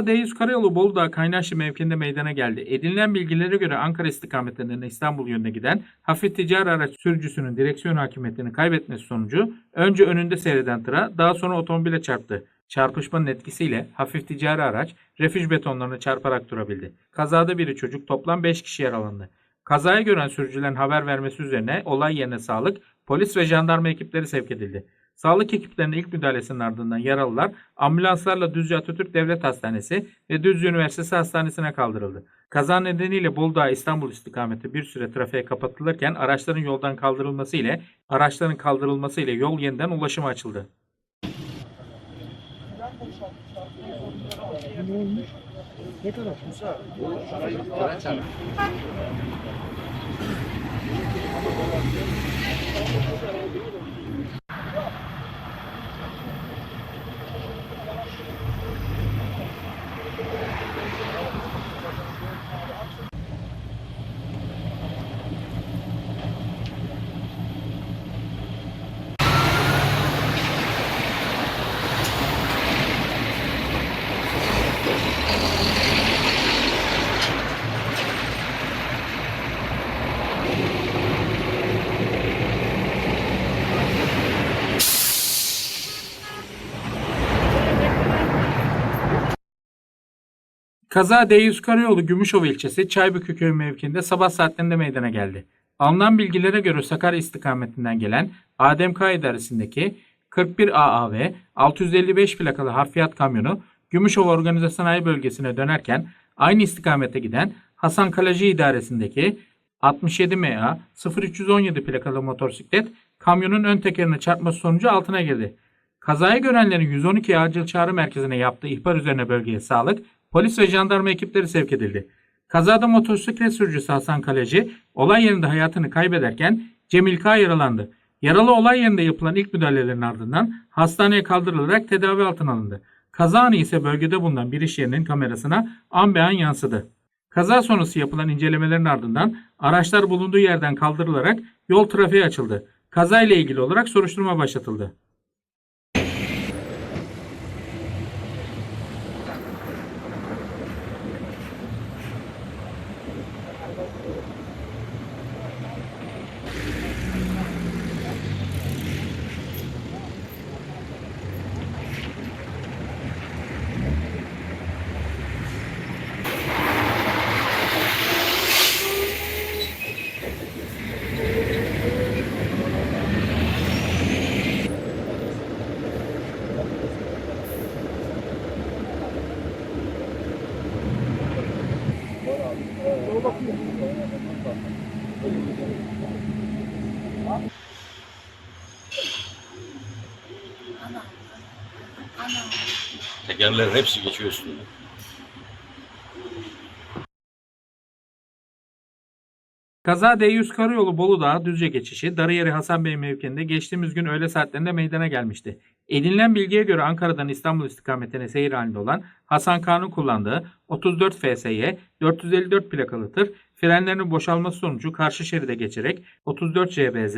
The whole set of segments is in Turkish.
D100 Karayolu Bolu'da Kaynaşlı mevkinde meydana geldi. Edinilen bilgilere göre Ankara istikametinden İstanbul yönüne giden hafif ticari araç sürücüsünün direksiyon hakimiyetini kaybetmesi sonucu önce önünde seyreden tıra daha sonra otomobile çarptı. Çarpışmanın etkisiyle hafif ticari araç refüj betonlarına çarparak durabildi. Kazada biri çocuk toplam 5 kişi yaralandı. Kazayı gören sürücülerin haber vermesi üzerine olay yerine sağlık, polis ve jandarma ekipleri sevk edildi. Sağlık ekiplerinin ilk müdahalesinin ardından yaralılar ambulanslarla Düzce Atatürk Devlet Hastanesi ve Düzce Üniversitesi Hastanesi'ne kaldırıldı. Kaza nedeniyle Bolu İstanbul istikameti bir süre trafiğe kapatılırken araçların yoldan kaldırılması ile araçların kaldırılması ile yol yeniden ulaşıma açıldı. Kaza D100 Karayolu Gümüşova ilçesi Çaybükü köy mevkiinde sabah saatlerinde meydana geldi. Alınan bilgilere göre Sakarya istikametinden gelen ADMK idaresindeki 41 AAV 655 plakalı harfiyat kamyonu Gümüşova Organize Sanayi Bölgesi'ne dönerken aynı istikamete giden Hasan Kalacı idaresindeki 67 MA 0317 plakalı motosiklet kamyonun ön tekerine çarpması sonucu altına girdi. Kazayı görenlerin 112 acil çağrı merkezine yaptığı ihbar üzerine bölgeye sağlık, polis ve jandarma ekipleri sevk edildi. Kazada motosiklet sürücüsü Hasan Kaleci olay yerinde hayatını kaybederken Cemil K. yaralandı. Yaralı olay yerinde yapılan ilk müdahalelerin ardından hastaneye kaldırılarak tedavi altına alındı. Kaza anı ise bölgede bulunan bir iş yerinin kamerasına an be an yansıdı. Kaza sonrası yapılan incelemelerin ardından araçlar bulunduğu yerden kaldırılarak yol trafiğe açıldı. Kaza ile ilgili olarak soruşturma başlatıldı. Tekerlerin hepsi geçiyor üstüne. Kaza D100 Karayolu Bolu Dağı Düzce geçişi Darıyeri Hasan Bey mevkiinde geçtiğimiz gün öğle saatlerinde meydana gelmişti. Edinilen bilgiye göre Ankara'dan İstanbul istikametine seyir halinde olan Hasan Kağan'ın kullandığı 34 FSY 454 plakalı tır frenlerinin boşalması sonucu karşı şeride geçerek 34 CBZ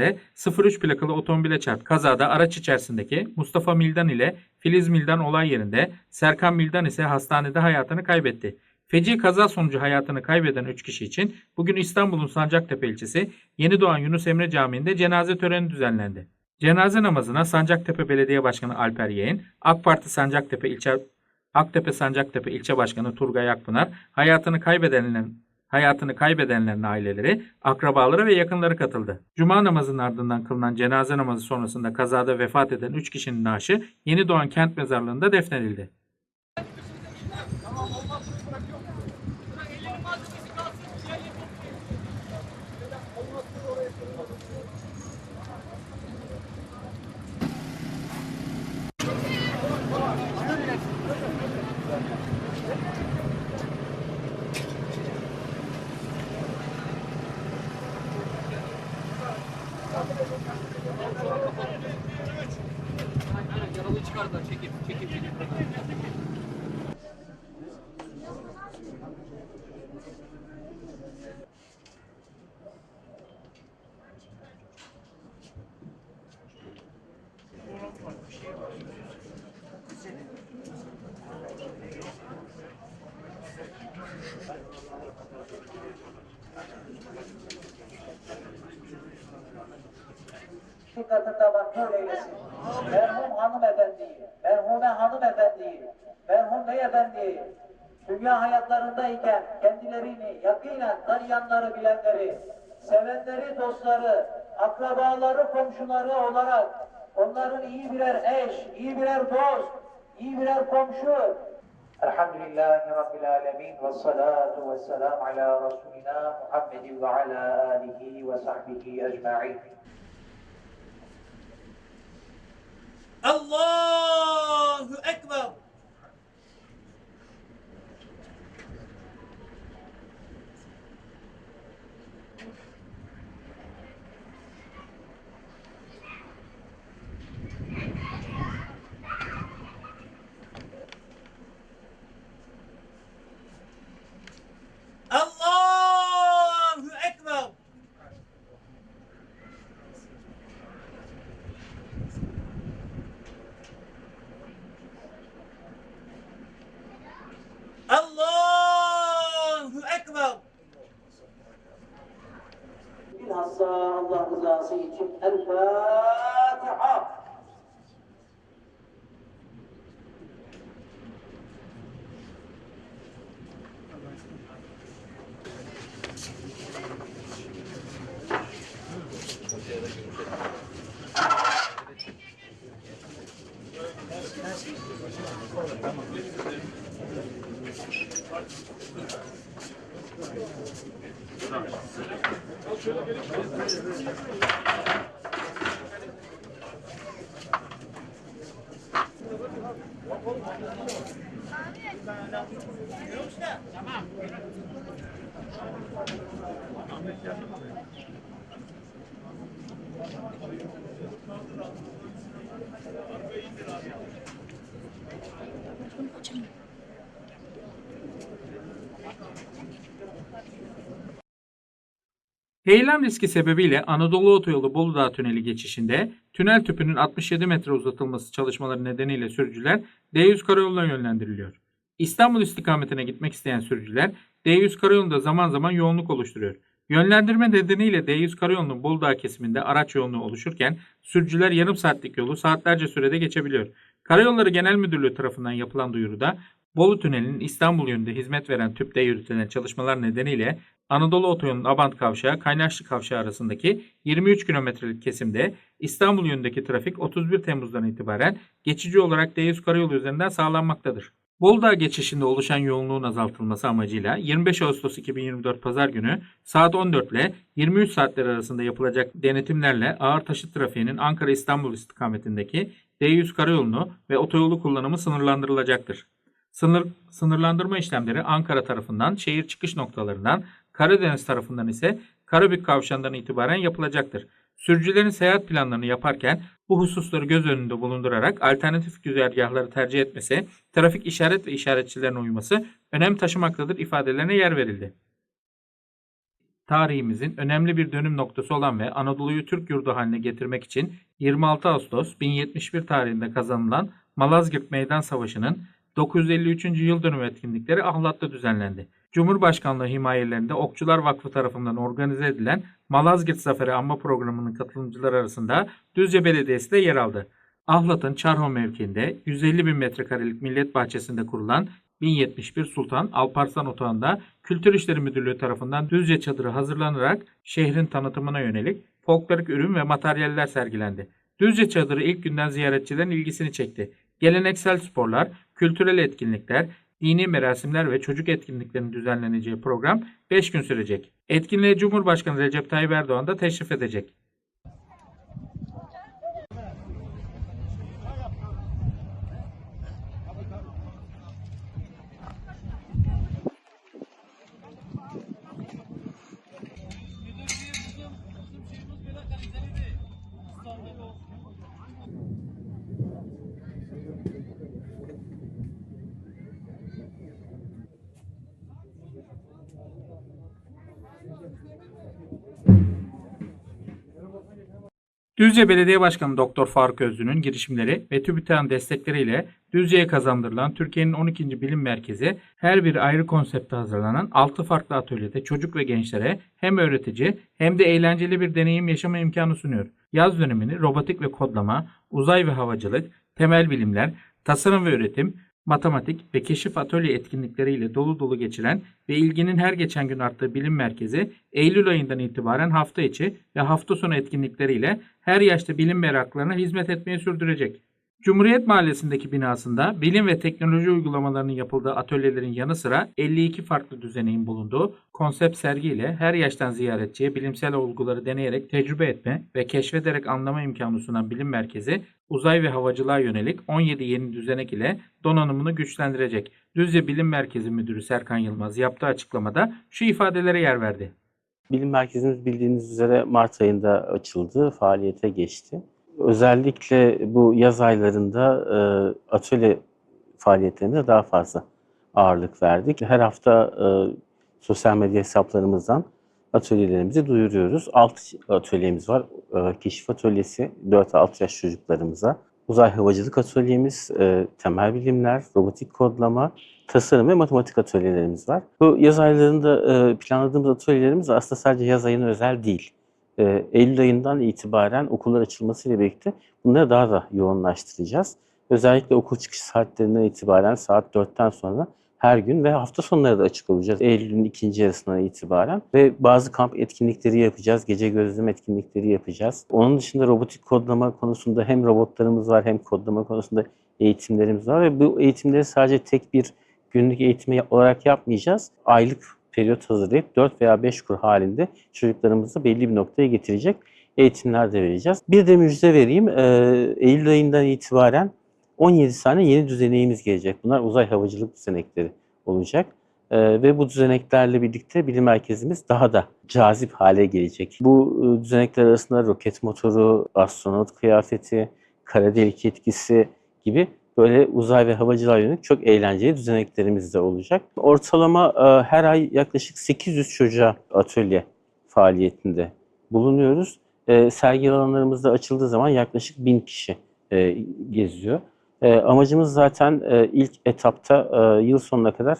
03 plakalı otomobile çarptı. Kazada araç içerisindeki Mustafa Mildan ile Filiz Mildan olay yerinde, Serkan Mildan ise hastanede hayatını kaybetti. Feci kaza sonucu hayatını kaybeden 3 kişi için bugün İstanbul'un Sancaktepe ilçesi Yeni Doğan Yunus Emre Camii'nde cenaze töreni düzenlendi. Cenaze namazına Sancaktepe Belediye Başkanı Alper Yeğen, AK Parti Sancaktepe ilçe Aktepe Sancaktepe ilçe başkanı Turgay Akpınar, hayatını kaybedenlerin hayatını kaybedenlerin aileleri, akrabaları ve yakınları katıldı. Cuma namazının ardından kılınan cenaze namazı sonrasında kazada vefat eden 3 kişinin naaşı Yeni Doğan Kent Mezarlığı'nda defnedildi. İki katında makbul eylesin. Merhum hanımefendiyi, merhume hanımefendiyi, merhum beyefendiyi, dünya hayatlarındayken kendilerini yakinen tanıyanları bilenleri, sevenleri, dostları, akrabaları, komşuları olarak onların iyi birer eş, iyi birer dost, iyi birer komşu, Elhamdülillahi Rabbil Alemin ve salatu ve selam ala Resulina Muhammedin ve ala alihi ve sahbihi ecma'in. Allahu Ekber. Allahu Ekber. Allahu Ekber. Bilhassa Allah rızası için El Fatiha. Heyelan riski sebebiyle Anadolu Otoyolu Bolu Dağı Tüneli geçişinde tünel tüpünün 67 metre uzatılması çalışmaları nedeniyle sürücüler D100 karayoluna yönlendiriliyor. İstanbul istikametine gitmek isteyen sürücüler D100 karayolunda zaman zaman yoğunluk oluşturuyor. Yönlendirme nedeniyle D100 karayolunun Bolu Dağı kesiminde araç yoğunluğu oluşurken sürücüler yarım saatlik yolu saatlerce sürede geçebiliyor. Karayolları Genel Müdürlüğü tarafından yapılan duyuruda Bolu Tüneli'nin İstanbul yönünde hizmet veren tüpte yürütülen çalışmalar nedeniyle Anadolu Otoyolu'nun Abant Kavşağı Kaynaşlı Kavşağı arasındaki 23 kilometrelik kesimde İstanbul yönündeki trafik 31 Temmuz'dan itibaren geçici olarak D100 karayolu üzerinden sağlanmaktadır. Bolu geçişinde oluşan yoğunluğun azaltılması amacıyla 25 Ağustos 2024 Pazar günü saat 14 ile 23 saatler arasında yapılacak denetimlerle ağır taşıt trafiğinin Ankara-İstanbul istikametindeki D100 karayolunu ve otoyolu kullanımı sınırlandırılacaktır. Sınır, sınırlandırma işlemleri Ankara tarafından şehir çıkış noktalarından Karadeniz tarafından ise Karabük kavşağından itibaren yapılacaktır. Sürücülerin seyahat planlarını yaparken bu hususları göz önünde bulundurarak alternatif güzergahları tercih etmesi, trafik işaret ve işaretçilerine uyması önem taşımaktadır ifadelerine yer verildi. Tarihimizin önemli bir dönüm noktası olan ve Anadolu'yu Türk yurdu haline getirmek için 26 Ağustos 1071 tarihinde kazanılan Malazgirt Meydan Savaşı'nın 953. yıl dönümü etkinlikleri Ahlat'ta düzenlendi. Cumhurbaşkanlığı himayelerinde Okçular Vakfı tarafından organize edilen Malazgirt Zaferi Anma Programı'nın katılımcıları arasında Düzce Belediyesi de yer aldı. Ahlat'ın Çarho mevkiinde 150 bin metrekarelik millet bahçesinde kurulan 1071 Sultan Alparslan Otağı'nda Kültür İşleri Müdürlüğü tarafından Düzce çadırı hazırlanarak şehrin tanıtımına yönelik folklorik ürün ve materyaller sergilendi. Düzce çadırı ilk günden ziyaretçilerin ilgisini çekti. Geleneksel sporlar, kültürel etkinlikler, dini merasimler ve çocuk etkinliklerinin düzenleneceği program 5 gün sürecek. Etkinliğe Cumhurbaşkanı Recep Tayyip Erdoğan da teşrif edecek. Düzce Belediye Başkanı Doktor Faruk Özlü'nün girişimleri ve TÜBİTAK'ın destekleriyle Düzce'ye kazandırılan Türkiye'nin 12. Bilim Merkezi her bir ayrı konsepte hazırlanan 6 farklı atölyede çocuk ve gençlere hem öğretici hem de eğlenceli bir deneyim yaşama imkanı sunuyor. Yaz dönemini robotik ve kodlama, uzay ve havacılık, temel bilimler, tasarım ve üretim, matematik ve keşif atölye etkinlikleriyle dolu dolu geçiren ve ilginin her geçen gün arttığı bilim merkezi Eylül ayından itibaren hafta içi ve hafta sonu etkinlikleriyle her yaşta bilim meraklarına hizmet etmeyi sürdürecek. Cumhuriyet Mahallesi'ndeki binasında bilim ve teknoloji uygulamalarının yapıldığı atölyelerin yanı sıra 52 farklı düzeneğin bulunduğu konsept sergiyle her yaştan ziyaretçiye bilimsel olguları deneyerek tecrübe etme ve keşfederek anlama imkanı sunan bilim merkezi uzay ve havacılığa yönelik 17 yeni düzenek ile donanımını güçlendirecek. Düzce Bilim Merkezi Müdürü Serkan Yılmaz yaptığı açıklamada şu ifadelere yer verdi. Bilim merkezimiz bildiğiniz üzere Mart ayında açıldı, faaliyete geçti. Özellikle bu yaz aylarında e, atölye faaliyetlerine daha fazla ağırlık verdik. Her hafta e, sosyal medya hesaplarımızdan atölyelerimizi duyuruyoruz. 6 atölyemiz var. E, keşif atölyesi 4-6 yaş çocuklarımıza. Uzay havacılık atölyemiz, e, temel bilimler, robotik kodlama, tasarım ve matematik atölyelerimiz var. Bu yaz aylarında e, planladığımız atölyelerimiz aslında sadece yaz ayına özel değil. E, Eylül ayından itibaren okullar açılmasıyla birlikte bunları daha da yoğunlaştıracağız. Özellikle okul çıkış saatlerinden itibaren saat 4'ten sonra her gün ve hafta sonları da açık olacağız. Eylül'ün ikinci yarısından itibaren ve bazı kamp etkinlikleri yapacağız. Gece gözlem etkinlikleri yapacağız. Onun dışında robotik kodlama konusunda hem robotlarımız var hem kodlama konusunda eğitimlerimiz var ve bu eğitimleri sadece tek bir günlük eğitimi olarak yapmayacağız. Aylık periyot hazırlayıp 4 veya 5 kur halinde çocuklarımızı belli bir noktaya getirecek eğitimler de vereceğiz. Bir de müjde vereyim. Ee, Eylül ayından itibaren 17 tane yeni düzeneğimiz gelecek. Bunlar uzay havacılık düzenekleri olacak. Ee, ve bu düzeneklerle birlikte bilim merkezimiz daha da cazip hale gelecek. Bu e, düzenekler arasında roket motoru, astronot kıyafeti, kara delik etkisi gibi böyle uzay ve havacılığa yönelik çok eğlenceli düzeneklerimiz de olacak. Ortalama e, her ay yaklaşık 800 çocuğa atölye faaliyetinde bulunuyoruz. E, sergi alanlarımızda açıldığı zaman yaklaşık 1000 kişi e, geziyor. Amacımız zaten ilk etapta yıl sonuna kadar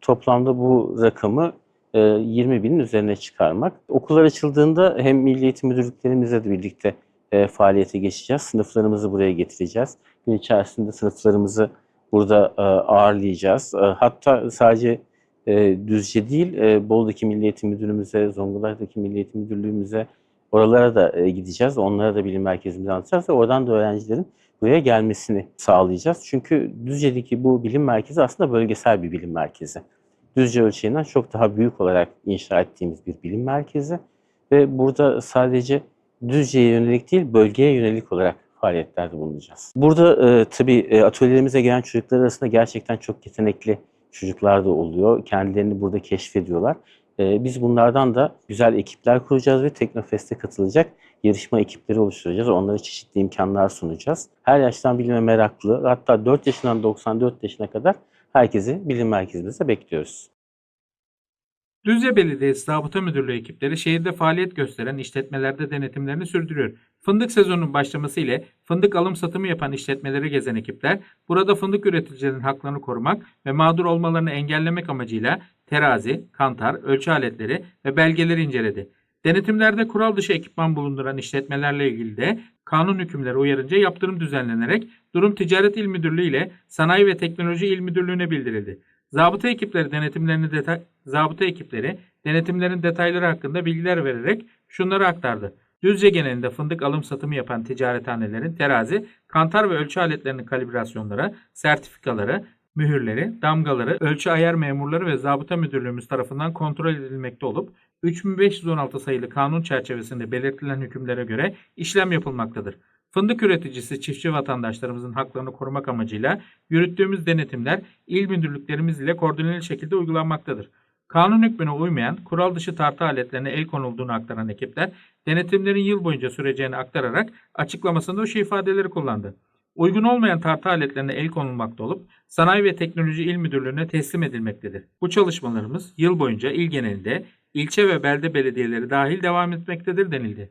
toplamda bu rakamı e, 20 binin üzerine çıkarmak. Okullar açıldığında hem Milli Eğitim Müdürlüklerimizle de birlikte e, faaliyete geçeceğiz. Sınıflarımızı buraya getireceğiz. Gün içerisinde sınıflarımızı burada e, ağırlayacağız. E, hatta sadece e, Düzce değil, e, Bolu'daki Milli Eğitim Müdürlüğümüze, Zonguldak'taki Milli Eğitim Müdürlüğümüze, oralara da e, gideceğiz. Onlara da bilim merkezimize anlatacağız ve oradan da öğrencilerin buraya gelmesini sağlayacağız. Çünkü Düzce'deki bu bilim merkezi aslında bölgesel bir bilim merkezi. Düzce ölçeğinden çok daha büyük olarak inşa ettiğimiz bir bilim merkezi ve burada sadece Düzce'ye yönelik değil, bölgeye yönelik olarak faaliyetlerde bulunacağız. Burada e, tabii e, atölyelerimize gelen çocuklar arasında gerçekten çok yetenekli çocuklar da oluyor. Kendilerini burada keşfediyorlar. E, biz bunlardan da güzel ekipler kuracağız ve Teknofest'e katılacak yarışma ekipleri oluşturacağız. Onlara çeşitli imkanlar sunacağız. Her yaştan bilime meraklı, hatta 4 yaşından 94 yaşına kadar herkesi bilim merkezimizde bekliyoruz. Düzce Belediyesi Zabıta Müdürlüğü ekipleri şehirde faaliyet gösteren işletmelerde denetimlerini sürdürüyor. Fındık sezonunun başlaması ile fındık alım satımı yapan işletmeleri gezen ekipler burada fındık üreticilerinin haklarını korumak ve mağdur olmalarını engellemek amacıyla terazi, kantar, ölçü aletleri ve belgeleri inceledi. Denetimlerde kural dışı ekipman bulunduran işletmelerle ilgili de kanun hükümleri uyarınca yaptırım düzenlenerek durum Ticaret İl Müdürlüğü ile Sanayi ve Teknoloji İl Müdürlüğü'ne bildirildi. Zabıta ekipleri denetimlerini detay zabıta ekipleri denetimlerin detayları hakkında bilgiler vererek şunları aktardı. Düzce genelinde fındık alım satımı yapan ticarethanelerin terazi, kantar ve ölçü aletlerinin kalibrasyonları, sertifikaları, mühürleri, damgaları, ölçü ayar memurları ve zabıta müdürlüğümüz tarafından kontrol edilmekte olup 3516 sayılı kanun çerçevesinde belirtilen hükümlere göre işlem yapılmaktadır. Fındık üreticisi çiftçi vatandaşlarımızın haklarını korumak amacıyla yürüttüğümüz denetimler il müdürlüklerimiz ile koordineli şekilde uygulanmaktadır. Kanun hükmüne uymayan, kural dışı tartı aletlerine el konulduğunu aktaran ekipler, denetimlerin yıl boyunca süreceğini aktararak açıklamasında şu ifadeleri kullandı. Uygun olmayan tartı aletlerine el konulmakta olup Sanayi ve Teknoloji İl Müdürlüğü'ne teslim edilmektedir. Bu çalışmalarımız yıl boyunca il genelinde ilçe ve belde belediyeleri dahil devam etmektedir denildi.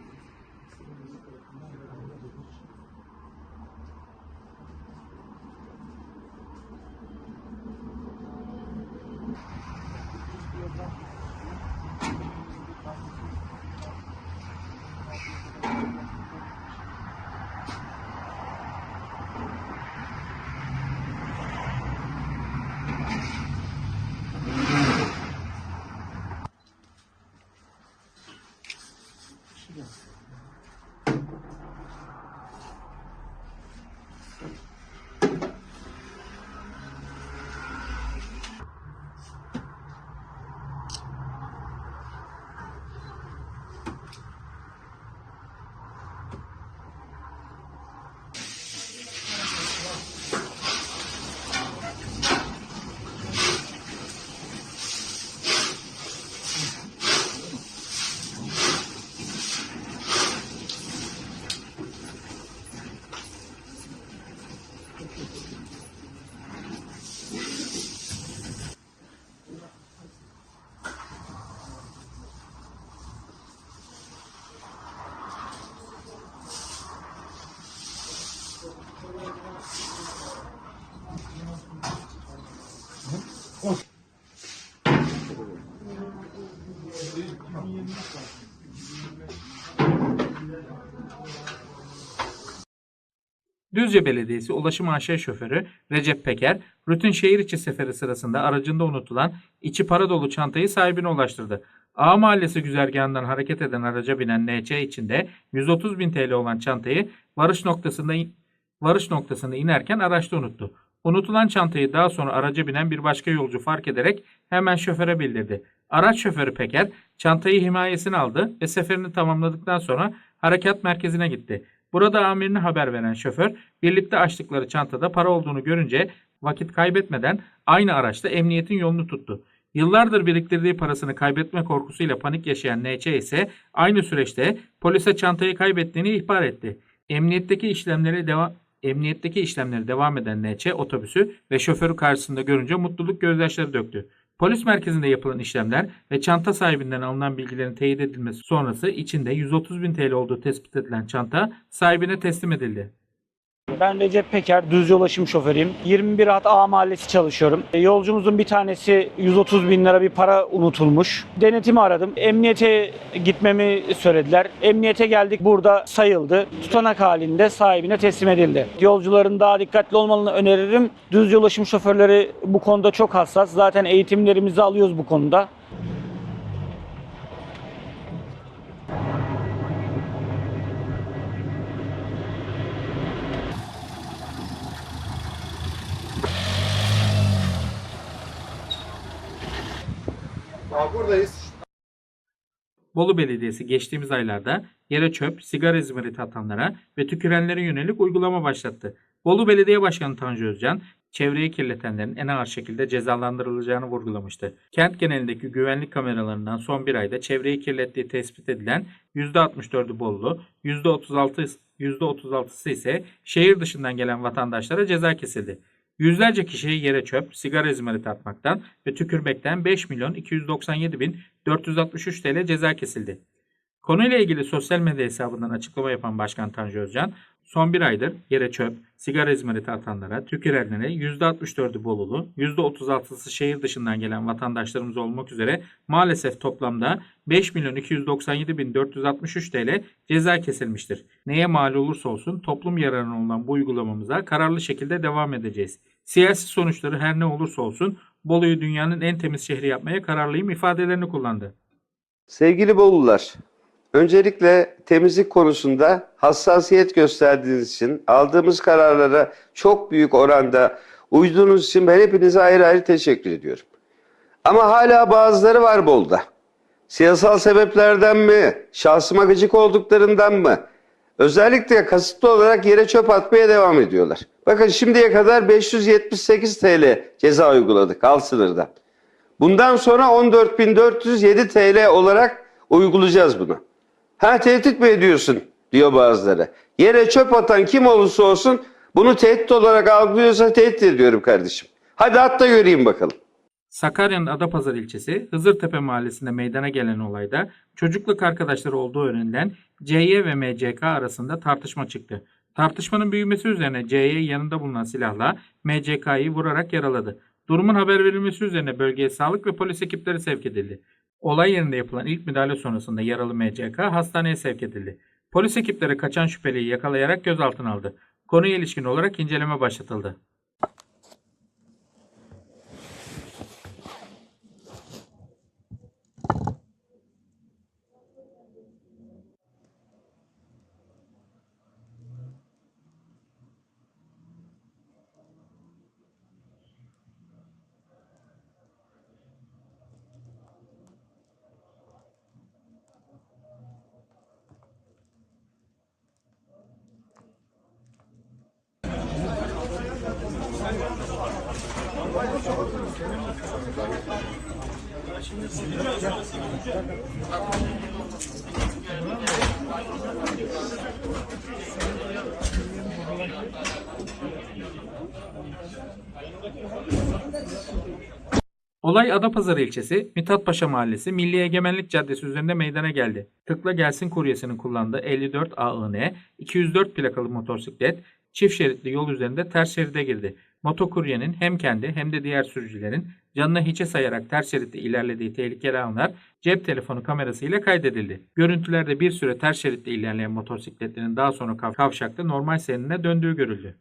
Düzce Belediyesi Ulaşım AŞ şoförü Recep Peker, rutin şehir içi seferi sırasında aracında unutulan içi para dolu çantayı sahibine ulaştırdı. A Mahallesi güzergahından hareket eden araca binen NC içinde 130 bin TL olan çantayı varış noktasında varış noktasında inerken araçta unuttu. Unutulan çantayı daha sonra araca binen bir başka yolcu fark ederek hemen şoföre bildirdi. Araç şoförü Peker çantayı himayesine aldı ve seferini tamamladıktan sonra harekat merkezine gitti. Burada amirine haber veren şoför birlikte açtıkları çantada para olduğunu görünce vakit kaybetmeden aynı araçta emniyetin yolunu tuttu. Yıllardır biriktirdiği parasını kaybetme korkusuyla panik yaşayan NC ise aynı süreçte polise çantayı kaybettiğini ihbar etti. Emniyetteki işlemleri devam Emniyetteki işlemleri devam eden NC otobüsü ve şoförü karşısında görünce mutluluk gözyaşları döktü. Polis merkezinde yapılan işlemler ve çanta sahibinden alınan bilgilerin teyit edilmesi sonrası içinde 130 bin TL olduğu tespit edilen çanta sahibine teslim edildi. Ben Recep Peker, düz ulaşım şoförüyüm. 21 At A Mahallesi çalışıyorum. E, Yolcumuzun bir tanesi 130 bin lira bir para unutulmuş. Denetimi aradım. Emniyete gitmemi söylediler. Emniyete geldik. Burada sayıldı. Tutanak halinde sahibine teslim edildi. Yolcuların daha dikkatli olmalarını öneririm. Düz ulaşım şoförleri bu konuda çok hassas. Zaten eğitimlerimizi alıyoruz bu konuda. Bolu Belediyesi geçtiğimiz aylarda yere çöp, sigara izmariti atanlara ve tükürenlere yönelik uygulama başlattı. Bolu Belediye Başkanı Tanju Özcan, çevreyi kirletenlerin en ağır şekilde cezalandırılacağını vurgulamıştı. Kent genelindeki güvenlik kameralarından son bir ayda çevreyi kirlettiği tespit edilen %64'ü Bolulu, %36 %36'sı ise şehir dışından gelen vatandaşlara ceza kesildi. Yüzlerce kişiye yere çöp, sigara izmariti atmaktan ve tükürmekten 5 milyon 297 bin 463 TL ceza kesildi. Konuyla ilgili sosyal medya hesabından açıklama yapan Başkan Tanju Özcan, son bir aydır yere çöp, sigara izmariti atanlara, tükürenlere %64'ü Bolulu, %36'sı şehir dışından gelen vatandaşlarımız olmak üzere maalesef toplamda 5 milyon 297 bin 463 TL ceza kesilmiştir. Neye mal olursa olsun toplum yararına olan bu uygulamamıza kararlı şekilde devam edeceğiz. Siyasi sonuçları her ne olursa olsun Bolu'yu dünyanın en temiz şehri yapmaya kararlıyım ifadelerini kullandı. Sevgili Bolular, öncelikle temizlik konusunda hassasiyet gösterdiğiniz için, aldığımız kararlara çok büyük oranda uyduğunuz için ben hepinize ayrı ayrı teşekkür ediyorum. Ama hala bazıları var Bolu'da. Siyasal sebeplerden mi, şahsıma gıcık olduklarından mı, özellikle kasıtlı olarak yere çöp atmaya devam ediyorlar. Bakın şimdiye kadar 578 TL ceza uyguladık alt sınırdan. Bundan sonra 14.407 TL olarak uygulayacağız bunu. Ha tehdit mi ediyorsun diyor bazıları. Yere çöp atan kim olursa olsun Bunu tehdit olarak algılıyorsa tehdit ediyorum kardeşim. Hadi at da göreyim bakalım. Sakarya'nın Adapazarı ilçesi Hızırtepe mahallesinde meydana gelen olayda çocukluk arkadaşları olduğu öğrenilen CY ve MCK arasında tartışma çıktı. Tartışmanın büyümesi üzerine CY yanında bulunan silahla MCK'yı vurarak yaraladı. Durumun haber verilmesi üzerine bölgeye sağlık ve polis ekipleri sevk edildi. Olay yerinde yapılan ilk müdahale sonrasında yaralı MCK hastaneye sevk edildi. Polis ekipleri kaçan şüpheliyi yakalayarak gözaltına aldı. Konuya ilişkin olarak inceleme başlatıldı. Olay Adapazarı ilçesi Mithatpaşa Mahallesi Milli Egemenlik Caddesi üzerinde meydana geldi. Tıkla Gelsin kuryesinin kullandığı 54 AIN 204 plakalı motosiklet çift şeritli yol üzerinde ters şeride girdi. Motokuryenin hem kendi hem de diğer sürücülerin canını hiçe sayarak ters şeritte ilerlediği tehlikeli anlar cep telefonu kamerasıyla kaydedildi. Görüntülerde bir süre ters şeritte ilerleyen motosikletlerin daha sonra kav- kavşakta normal seyrine döndüğü görüldü.